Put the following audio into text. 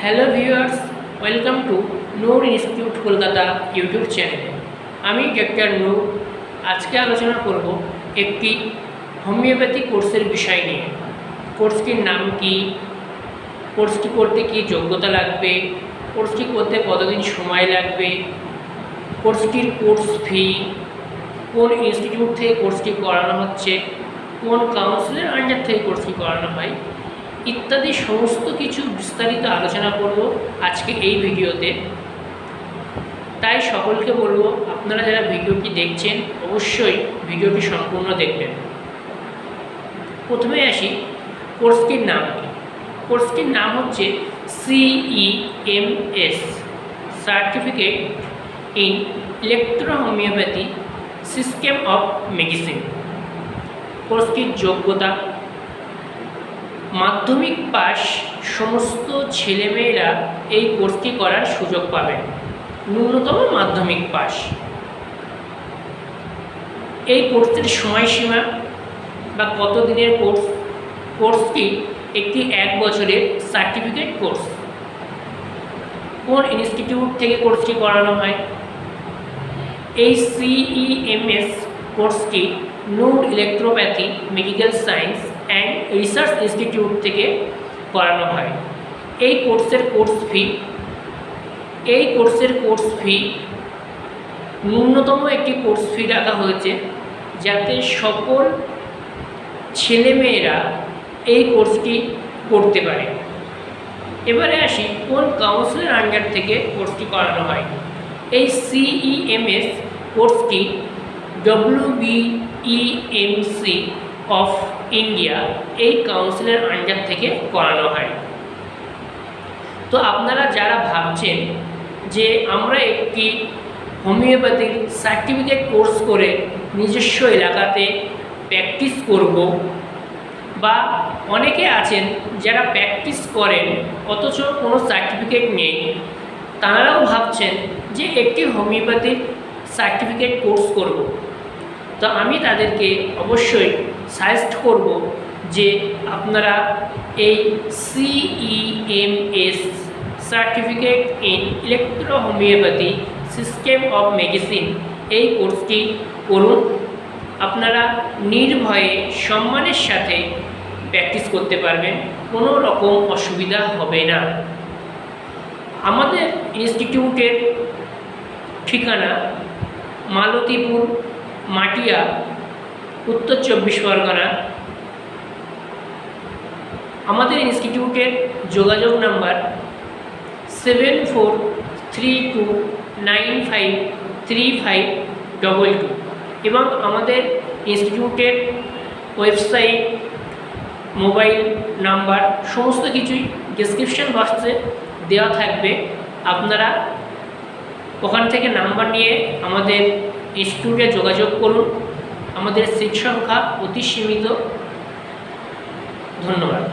Hello viewers welcome to Noor institute Kolkata YouTube চ্যানেলে আমি ডাক্তার নূর আজকে আলোচনা করব একটি হোমিওপ্যাথি কোর্সের বিষয় নিয়ে। কোর্সটির নাম কি? কোর্সটি করতে কি যোগ্যতা লাগবে? কোর্সটি করতে কতদিন সময় লাগবে? কোর্সটির কোর্স ফি কোন ইনস্টিটিউট থেকে কোর্সটি করানো হচ্ছে? কোন কাউন্সিলের আন্ডার থেকে কোর্সটি করানো হয়? ইত্যাদি সমস্ত কিছু বিস্তারিত আলোচনা করব আজকে এই ভিডিওতে। তাই সকলকে বলব, আপনারা যারা ভিডিওটি দেখছেন, অবশ্যই ভিডিওটি সম্পূর্ণ দেখবেন। প্রথমে আসি, কোর্সটির নাম কোর্সটির নাম হচ্ছে CEMS certificate in electro homeopathy system of medicine কোর্সটির যোগ্যতা মাধ্যমিক পাস সমস্ত ছেলেমেয়েরা এই কোর্সটি করার সুযোগ পাবেন ন্যূনতম মাধ্যমিক পাস এই কোর্সের সময়সীমা বা কত দিনের কোর্স, কোর্সটি একটি এক বছরের সার্টিফিকেট কোর্স। কোন ইনস্টিটিউট থেকে কোর্সটি করানো হয়? এই সিইএমএস কোর্সটি Noor electropathy, medical science and research institute থেকে করানো হয়। এই কোর্সের কোর্স ফি এই কোর্সের কোর্স ফি ন্যূনতম একটি কোর্স ফি রাখা হয়েছে যাতে সকল ছেলেমেয়েরা এই কোর্সটি করতে পারে। এবারে আসি, কোন কাউন্সিলের আন্ডার থেকে কোর্সটি করানো হয়? এই সিইএমএস কোর্সটি ডব্লিউবিইএমসি অফ ইন্ডিয়া এই কাউন্সিলের আন্ডার থেকে করানো হয়। তো আপনারা যারা ভাবছেন যে আমরা একটি হোমিওপ্যাথিক সার্টিফিকেট কোর্স করে নিজস্ব এলাকাতে প্র্যাকটিস করব বা অনেকে আছেন যারা প্র্যাকটিস করেন অথচ কোনো সার্টিফিকেট নেই, তাঁরাও ভাবছেন যে একটি হোমিওপ্যাথিক সার্টিফিকেট কোর্স করব। তো আমি তাদেরকে অবশ্যই সাজেস্ট করব যে আপনারা এই CEMS certificate in electro homeopathy system of medicine এই কোর্সটি করুন। আপনারা নির্ভয়ে সম্মানের সাথে প্র্যাকটিস করতে পারবেন, কোনো রকম অসুবিধা হবে না। আমাদের ইনস্টিটিউটের ঠিকানা মালতীপুর মাটিয়া, উত্তর চব্বিশ পরগনা। আমাদের ইনস্টিটিউটের যোগাযোগ number seven four three two nine five three five double two এবং আমাদের ইনস্টিটিউটের ওয়েবসাইট মোবাইল নাম্বার সমস্ত কিছুই ডিসক্রিপশন বক্সে দেওয়া থাকবে। আপনারা ওখান থেকে নাম্বার নিয়ে আমাদের ইনস্টিটিউটে যোগাযোগ করুন। আমাদের সিট সংখ্যা অতি সীমিত। ধন্যবাদ।